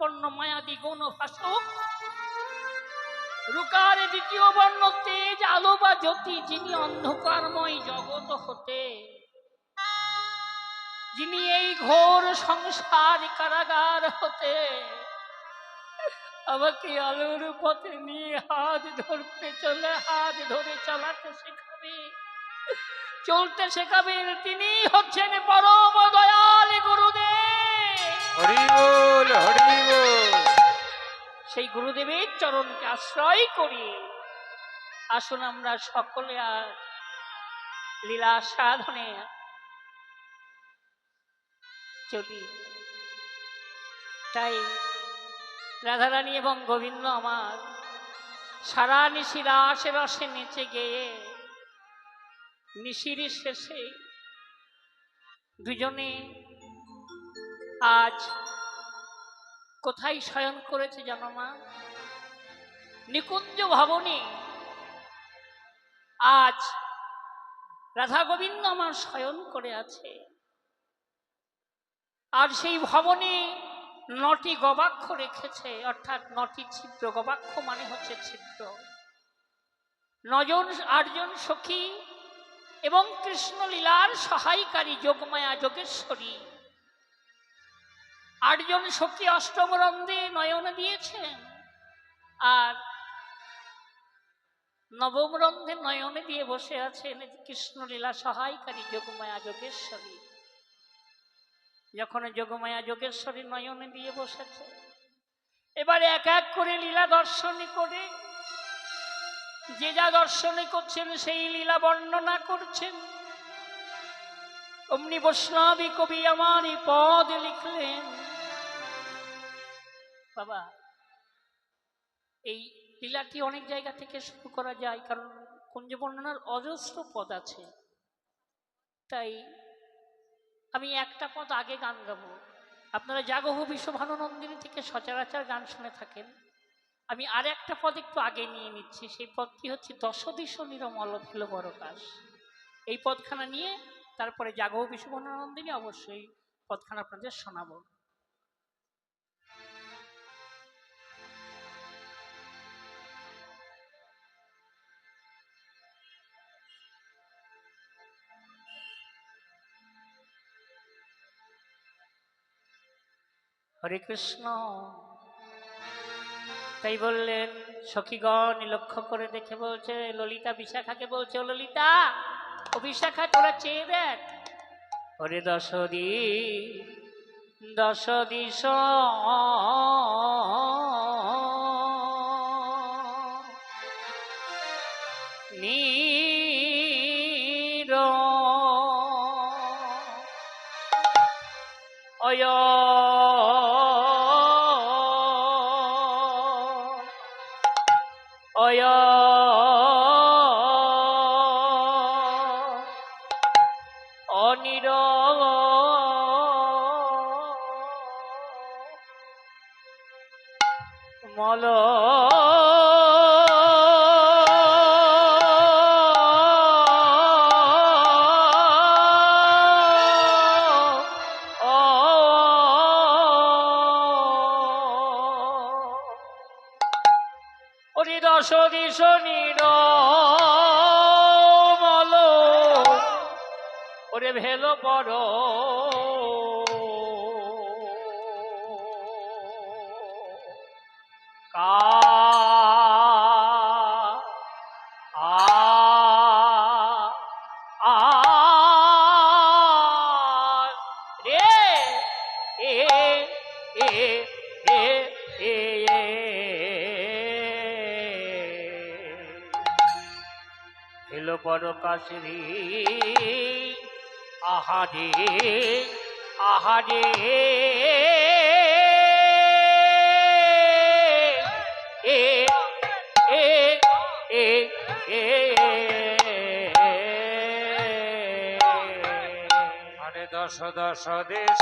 বর্ণ মায়াদি গৌণ ভাষক রুকার দ্বিতীয় বর্ণ তেজ, আলো বা জ্যোতি, যিনি অন্ধকারময় জগৎ হতে। যিনি এই ঘোর সংসার কারাগার হতে। আমাকে আলোর পথে নিয়ে হাত ধরতে চলে, হাত ধরে চালাতে শেখাবে। চলতে শেখাবেন তিনি হচ্ছেন পরম দয়াল গুরুদেব। হরি বল, হরি সেই গুরুদেবের চরণকে আশ্রয় করি। আসুন আমরা সকলে আজ লীলা সাধনে চলি তাই রাধারানী এবং গোবিন্দ আমার সারা নিশি রাসে রসে নেচে গেয়ে নিশির শেষে দুজনে আজ কোথায় শয়ন করেছে জানো মা? নিকুঞ্জ ভবনে, আজ রাধা গোবিন্দ আমার শয়ন করে আছে। আর সেই ভবনে নটি গবাক্ষ রেখেছে, অর্থাৎ নটি ছিদ্র। গবাক্ষ মানে হচ্ছে ছিদ্র। নজন আটজন সখী এবং কৃষ্ণলীলার সহায়কারী যোগমায়া যোগেশ্বরী। আটজন সখী অষ্টম রন্ধে নয়ন দিয়েছেন। আর নবম রন্ধে নয়নে দিয়ে বসে আছেন কৃষ্ণলীলা সহায়কারী যোগমায়া যোগেশ্বরী। যখন যোগমায়া যোগেশ্বরী নয়নে দিয়ে বসেছে, এবার এক এক করে লীলা দর্শনী করে। যে যা দর্শনী করছেন, সেই লীলা বর্ণনা করছেন। অমনি বৈষ্ণবী কবি আমার পদ লিখলেন। বাবা, এই লীলাটি অনেক জায়গা থেকে শুরু করা যায়, কারণ কুঞ্জ বর্ণনার অজস্র পদ আছে। তাই আমি একটা পদ আগে গান গাবো। আপনারা জাগহ বিশ্বভানুনন্দিনী থেকে সচরাচর গান শুনে থাকেন। আমি আর একটা পদ একটু আগে নিয়ে নিচ্ছি, সেই পদটি হচ্ছে দশদিশ নিরমল ফেল বরকাশ এই পদখানা নিয়ে তারপরে জাগহ বিশ্বভানুনন্দিনী অবশ্যই পদখানা আপনাদের শোনাবো। হরে কৃষ্ণ। তাই বললেন, সখীগণ, লক্ষ্য করে দেখে বলছে, ললিতা বিশাখাকে বলছে, "ও ললিতা, ও বিশাখা, তোরা চেয়ে দেখ। হরে দশদি দশ দিশ নীর, অয় ওরে শনি ওরে ভেল পড়। কা আ কাশরি আহারে আহারে। এ এ দশ দশ দেশ।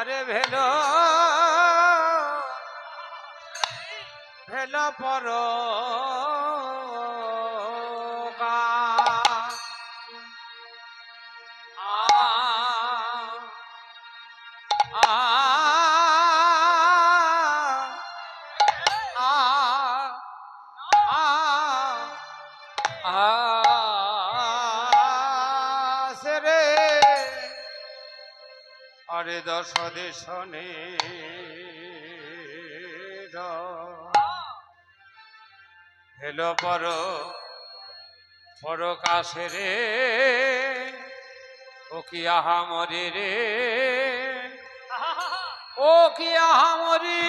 ভেল ভেল পর। আরে দশ দেশনে হেলো পর পরকাশে রে। ও কি আহামরি রে। ও কি আহামরি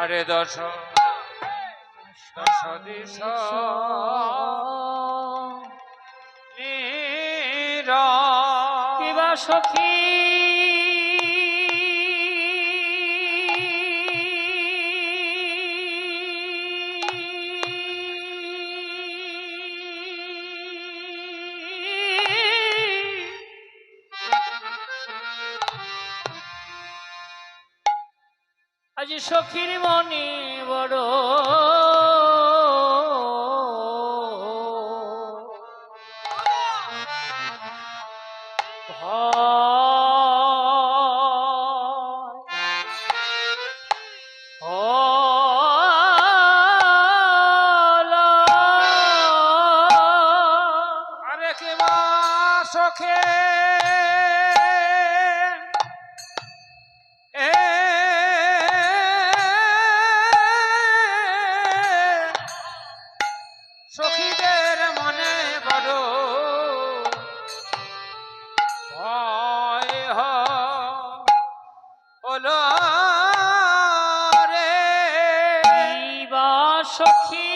আরে দশ দশ দিশ। সখী? সখীর মনে বড় সখী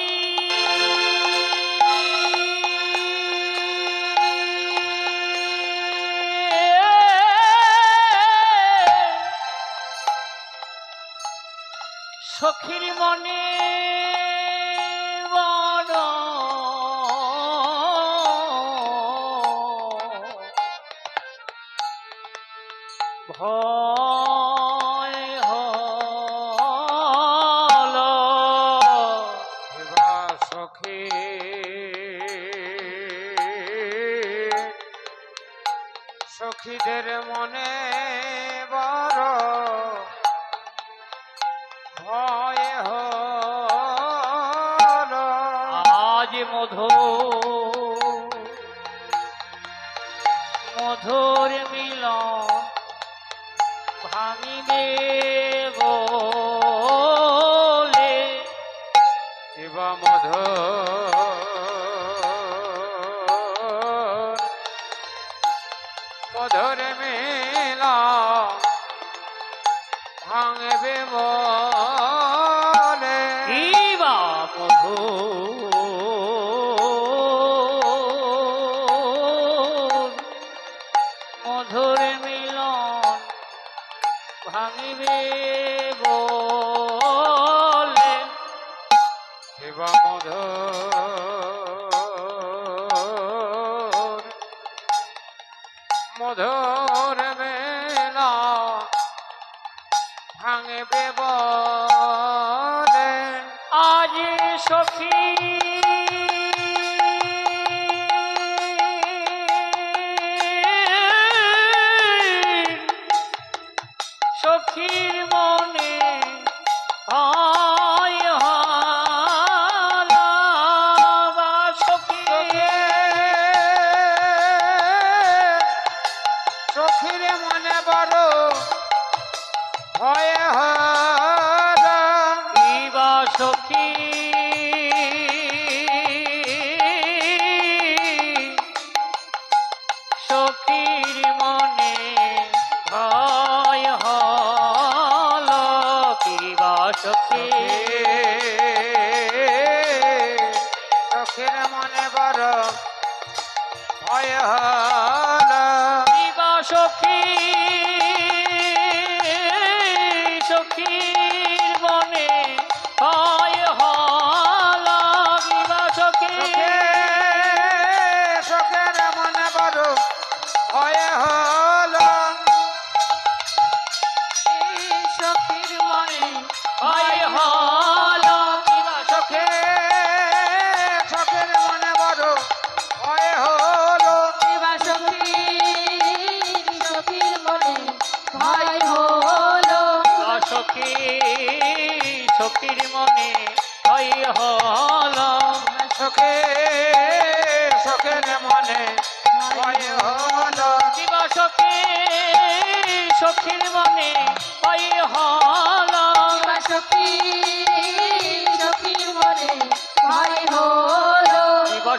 মধু মধুর মিলন ভাঙিবে বলে। এবা মধ মধুর মেলা ভাঙবে বলে। কিবা মধু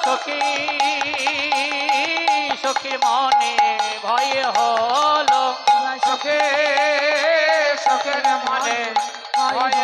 সখী সখীর মনে ভয় হলো। সখে সখের মনে ভয়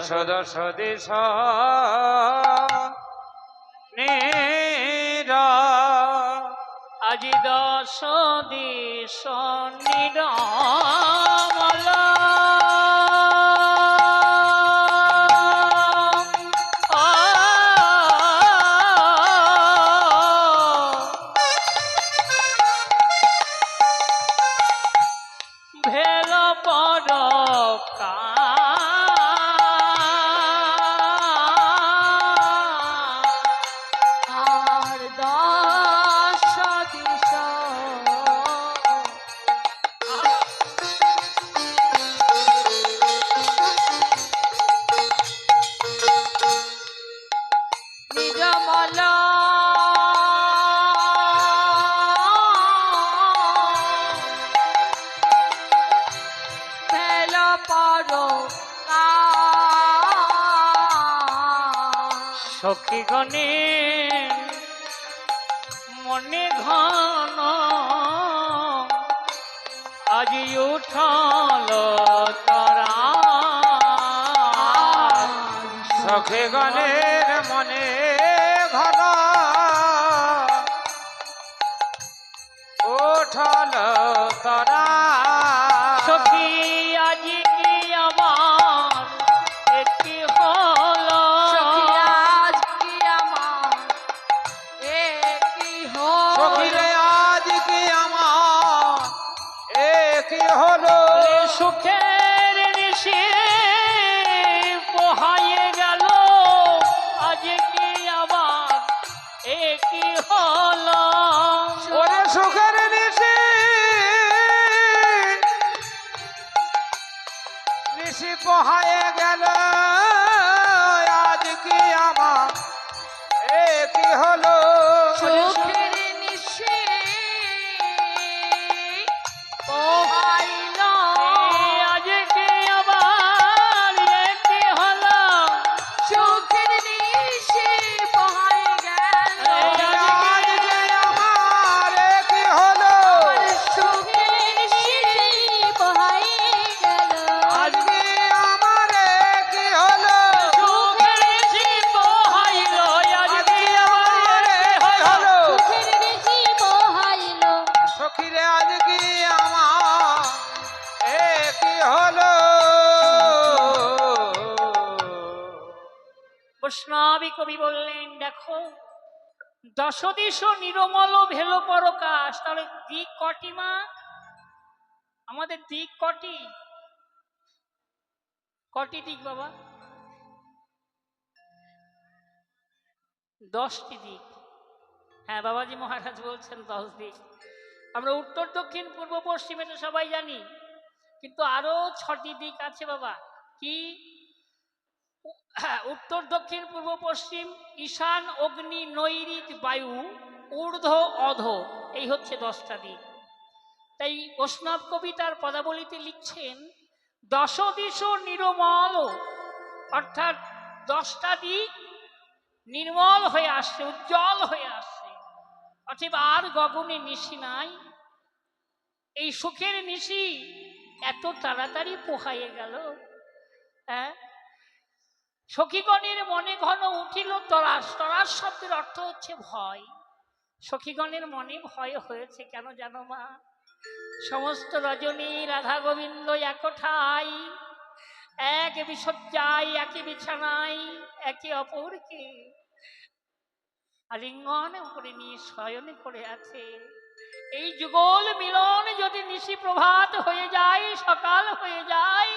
দশ দশ দেশ আজি দশ দেশ নিরমল। সখী গণে? মনে ঘন আজ উঠল তারা। সখে গণের দশদিশ নিরমল ভেলো পরকাশ। তাহলে দিক কটি, মা? আমাদের দিক কটি? কটি দিক, বাবা? দশটি দিক। হ্যাঁ বাবাজি মহারাজ বলছেন দশ দিক। আমরা উত্তর, দক্ষিণ, পূর্ব, পশ্চিম, এটা সবাই জানি। কিন্তু আরও ছটি দিক আছে, বাবা। কি? উত্তর, দক্ষিণ, পূর্ব, পশ্চিম, ঈশান, অগ্নি নৈরিত বায়ু, ঊর্ধ্ব, অধ, এই হচ্ছে দশটা দিক। তাই বৈষ্ণব কবিতার পদাবলিতে লিখছেন দশ দিশ নিরমল অর্থাৎ দশটা দিক নির্মল হয়ে আসছে, উজ্জ্বল হয়ে আসছে। অতএব আর গগনে নিশি নাই। এই সুখের নিশি এত তাড়াতাড়ি পোহাইয়ে গেল হ্যাঁ? সখীগণের মনে ঘন উঠিল তরাস। তরাস শব্দের অর্থ হচ্ছে ভয়। সখীগণের মনে ভয় হয়েছে, কেন জানো মা? সমস্ত রজনী রাধা গোবিন্দ একঠাই, এক বিসজ্জায় একই বিছানায়, একে অপরকে আলিঙ্গন করে নিয়ে শয়ন করে আছে। এই যুগল মিলন যদি নিশি প্রভাত হয়ে যায়, সকাল হয়ে যায়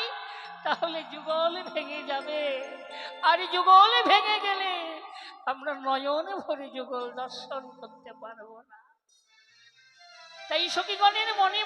তাহলে যুগল ভেঙে যাবে। আর যুগল ভেঙে গেলে আমরা নয়ন ভরে যুগল দর্শন করতে পারব না। তাই সখীগণের মনে